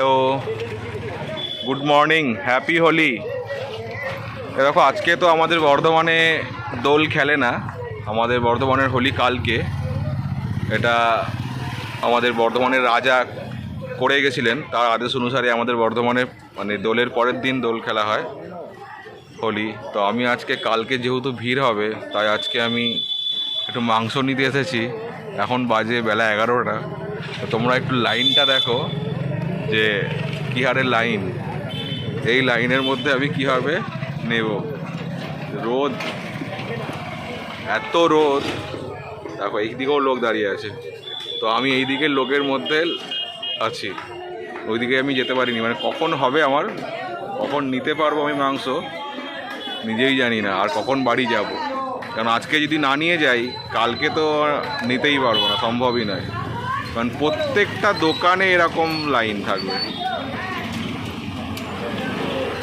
Hello good morning happy Holi দেখো, আজকে তো আমাদের বর্ধমানে দোল খেলে না। আমাদের বর্ধমানের হোলি কালকে। এটা আমাদের বর্ধমানের রাজা করে গেছিলেন। তার আদেশ অনুসারে আমাদের বর্ধমানে মানে দোলের পরের দিন দোল খেলা হয়, হোলি। তো আমি আজকে, কালকে যেহেতু ভিড় হবে, তাই আজকে আমি একটু মাংস নিতে এসেছি। এখন বাজে বেলা এগারোটা। তোমরা একটু লাইনটা দেখো। যে কী লাইন, এই লাইনের মধ্যে আমি কীভাবে নেব? রোদ, এত রোদ। দেখো এই দিকেও লোক দাঁড়িয়ে আছে। তো আমি এই দিকের লোকের মধ্যে আছি। ওইদিকে আমি যেতে পারিনি। মানে কখন হবে আমার, কখন নিতে পারব আমি মাংস, নিজেই জানি না। আর কখন বাড়ি যাব? কারণ আজকে যদি না নিয়ে যাই, কালকে তো নিতেই পারব না, সম্ভবই নয়। কারণ প্রত্যেকটা দোকানে এরকম লাইন থাকবে।